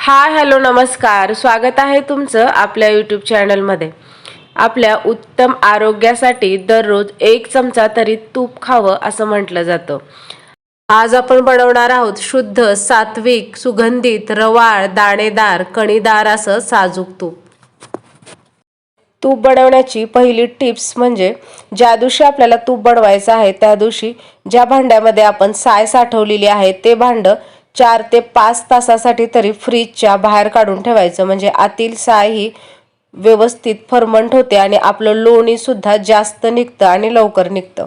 Hi hello नमस्कार. स्वागत आहे तुमचं आपल्या यूट्यूब चॅनलमध्ये आपल्या उत्तम आरोग्यासाठी दररोज एक चमचा तरी तूप खावं असं म्हटलं जातं. आज आपण बनवणार आहोत शुद्ध सात्विक सुगंधित रवाळ दाणेदार कणीदार असं साजूक तूप. तूप बनवण्याची पहिली टिप्स म्हणजे ज्या दिवशी आपल्याला तूप बनवायचं आहे त्या दिवशी ज्या भांड्यामध्ये आपण साय साठवलेली आहे ते भांडं चार ते पाच तासासाठी तरी फ्रीजच्या बाहेर काढून ठेवायचं. म्हणजे आतील साय ही व्यवस्थित फर्मंट होते आणि आपलं लोणी सुद्धा जास्त निघतं आणि लवकर निघतं.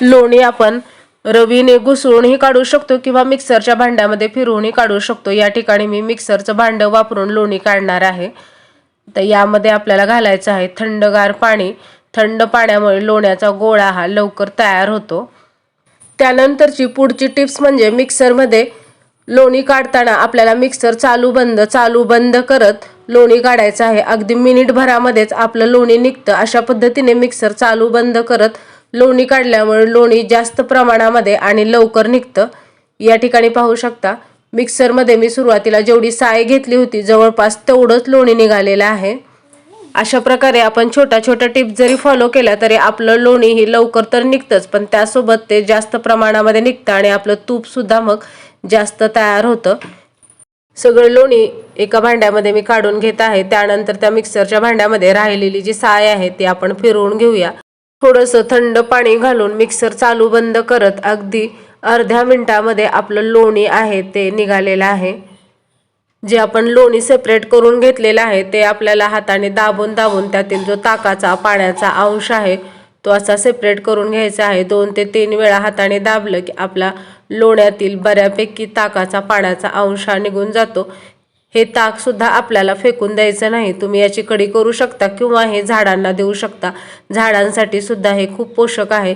लोणी आपण रवीने घुसळूनही काढू शकतो किंवा मिक्सरच्या भांड्यामध्ये फिरवूनही काढू शकतो. या ठिकाणी मी मिक्सरचं भांडं वापरून लोणी काढणार आहे. तर यामध्ये आपल्याला घालायचं आहे थंडगार पाणी. थंड पाण्यामुळे लोण्याचा गोळा हा लवकर तयार होतो. त्यानंतरची पुढची टिप्स म्हणजे मिक्सरमध्ये लोणी काढताना आपल्याला मिक्सर चालू बंद चालू बंद करत लोणी काढायचं आहे. अगदी मिनिटभरामध्येच आपलं लोणी निघतं. अशा पद्धतीने मिक्सर चालू बंद करत लोणी काढल्यामुळे लोणी जास्त प्रमाणामध्ये आणि लवकर निघतं. या ठिकाणी पाहू शकता मिक्सरमध्ये मी सुरुवातीला जेवढी साय घेतली होती जवळपास तेवढंच लोणी निघालेलं आहे. अशा प्रकारे आपण छोट्या छोट्या टिप्स जरी फॉलो केल्या तरी आपलं लोणी ही लवकर तर निघतंच पण त्यासोबत ते जास्त प्रमाणामध्ये निघतं आणि आपलं तूपसुद्धा मग जास्त तयार होतं. सगळं लोणी एका भांड्यामध्ये मी काढून घेत आहे. त्यानंतर त्या मिक्सरच्या भांड्यामध्ये राहिलेली जी साय आहे ती आपण फिरवून घेऊया. थोडंसं थंड पाणी घालून मिक्सर चालू बंद करत अगदी अर्ध्या मिनिटामध्ये आपलं लोणी आहे ते निघालेलं आहे. जे आपण लोणी सेपरेट करून घेतलेलं आहे ते आपल्याला हाताने दाबून दाबून त्यातील जो ताकाचा पाण्याचा अंश आहे तो असा सेपरेट करून घ्यायचा आहे. दोन ते तीन वेळा हाताने दाबलं की आपला लोण्यातील बऱ्यापैकी ताकाचा पाण्याचा अंश निघून जातो. हे ताकसुद्धा आपल्याला फेकून द्यायचं नाही. तुम्ही याची कडी करू शकता किंवा हे झाडांना देऊ शकता. झाडांसाठी सुद्धा हे खूप पोषक आहे.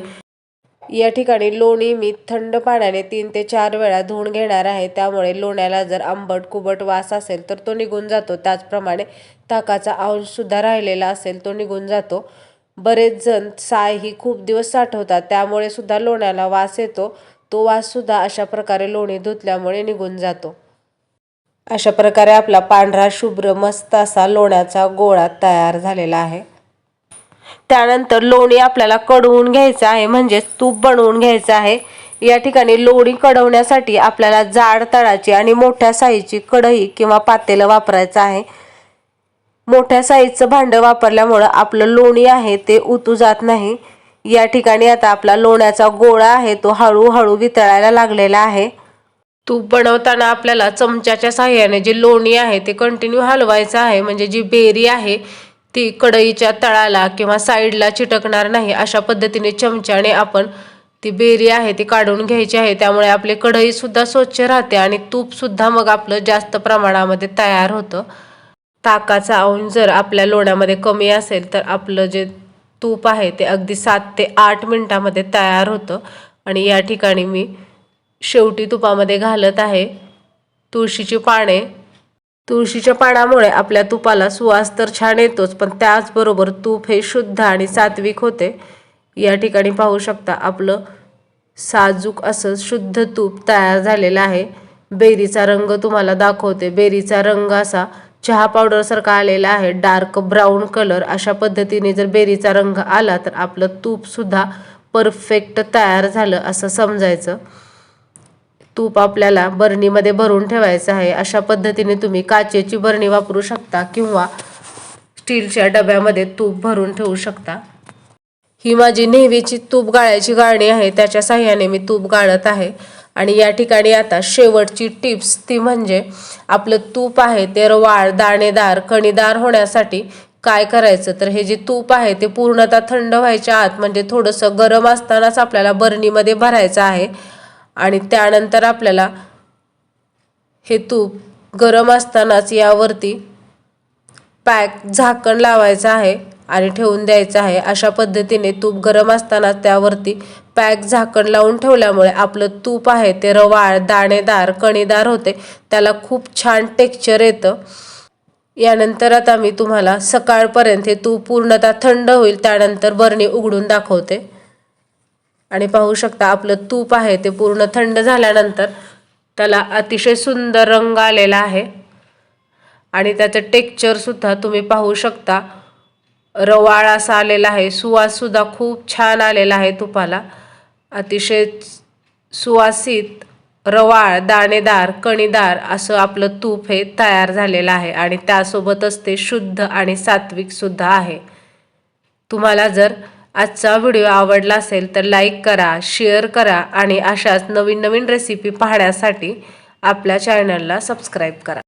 या ठिकाणी लोणी मी थंड पाण्याने तीन ते चार वेळा धुवून घेणार आहे. त्यामुळे लोण्याला जर आंबट कुबट वास असेल तर तो निघून जातो. त्याचप्रमाणे ताकाचा अंशसुद्धा राहिलेला असेल तो निघून जातो. बरेच जण साय ही खूप दिवस साठवतात. त्यामुळे सुद्धा लोण्याला वास येतो. तो वाससुद्धा अशा प्रकारे लोणी धुतल्यामुळे निघून जातो. अशा प्रकारे आपला पांढरा शुभ्र मस्त असा लोण्याचा गोळा तयार झालेला आहे. त्यानंतर लोणी आपल्याला कडवून घ्यायचं आहे म्हणजेच तूप बनवून घ्यायचं आहे. या ठिकाणी लोणी कडवण्यासाठी आपल्याला जाड तळाची आणि मोठ्या साईजची कढई किंवा पातेलं वापरायचं आहे. मोठ्या साईजचं भांडं वापरल्यामुळं आपलं लोणी आहे ते उतू जात नाही. या ठिकाणी आता आपला लोण्याचा गोळा आहे तो हळूहळू वितळायला लागलेला आहे. तूप बनवताना आपल्याला चमच्याच्या साह्याने जे लोणी आहे ते कंटिन्यू हलवायचं आहे म्हणजे जी बेरी आहे ती कढईच्या तळाला किंवा साईडला चिटकणार नाही अशा पद्धतीने चमच्याने आपण ती बेरी आहे ती काढून घ्यायची आहे. त्यामुळे आपली कढईसुद्धा स्वच्छ राहते आणि तूपसुद्धा मग आपलं जास्त प्रमाणामध्ये तयार होतं. ताकाचा अंश जर आपल्या लोण्यामध्ये कमी असेल तर आपलं जे तूप आहे ते अगदी सात ते आठ मिनटामध्ये तयार होतं. आणि या ठिकाणी मी शेवटी तुपामध्ये घालत आहे. तुळशीची पाने तुळशीच्या पानामुळे आपल्या तुपाला सुवास तर छान येतोच पण त्याचबरोबर तूप हे शुद्ध आणि सात्विक होते. या ठिकाणी पाहू शकता आपलं साजूक असं शुद्ध तूप तयार झालेलं आहे. बेरीचा रंग तुम्हाला दाखवते. बेरीचा रंग असा चहा पावडरसारखा आलेला आहे. डार्क ब्राऊन कलर अशा पद्धतीने जर बेरीचा रंग आला तर आपलं तूपसुद्धा परफेक्ट तयार झालं असं समजायचं. तूप आपल्याला बरणीमध्ये भरून ठेवायचं आहे. अशा पद्धतीने तुम्ही काचेची बरणी वापरू शकता किंवा स्टीलच्या डब्यामध्ये तूप भरून ठेवू शकता. ही माझी नेहमीची तूप गाळायची गाळणी आहे. त्याच्या साह्याने मी तूप गाळत आहे. आणि या ठिकाणी आता शेवटची टिप्स. ती म्हणजे आपलं तूप आहे ते रवाळ दाणेदार कणीदार होण्यासाठी काय करायचं? तर हे जे तूप आहे ते पूर्णतः थंड व्हायच्या आत म्हणजे थोडंसं गरम असतानाच आपल्याला बरणीमध्ये भरायचं आहे. आणि त्यानंतर आपल्याला हे तूप गरम असतानाच यावरती पॅक झाकण लावायचं आहे आणि ठेवून द्यायचं आहे. अशा पद्धतीने तूप गरम असताना त्यावरती पॅक झाकण लावून ठेवल्यामुळे आपलं तूप आहे ते रवाळ दाणेदार कणीदार होते. त्याला खूप छान टेक्स्चर येतं. यानंतर आता मी तुम्हाला सकाळपर्यंत हे तूप पूर्णतः थंड होईल त्यानंतर बरणी उघडून दाखवते. आणि पाहू शकता आपलं तूप आहे ते पूर्ण थंड झाल्यानंतर त्याला अतिशय सुंदर रंग आलेला आहे. आणि त्याचं टेक्चरसुद्धा तुम्ही पाहू शकता. रवाळ असा आलेला आहे सुवाससुद्धा खूप छान आलेला आहे तुपाला. अतिशय सुवासित रवाळ दाणेदार कणीदार असं आपलं तूप हे तयार झालेलं आहे आणि त्यासोबतच ते शुद्ध आणि सात्विकसुद्धा आहे. तुम्हाला जर आजचा व्हिडिओ आवडला असेल तर लाईक करा शेअर करा आणि अशाच नवीन नवीन रेसिपी पाहण्यासाठी आपल्या चॅनलला सबस्क्राईब करा.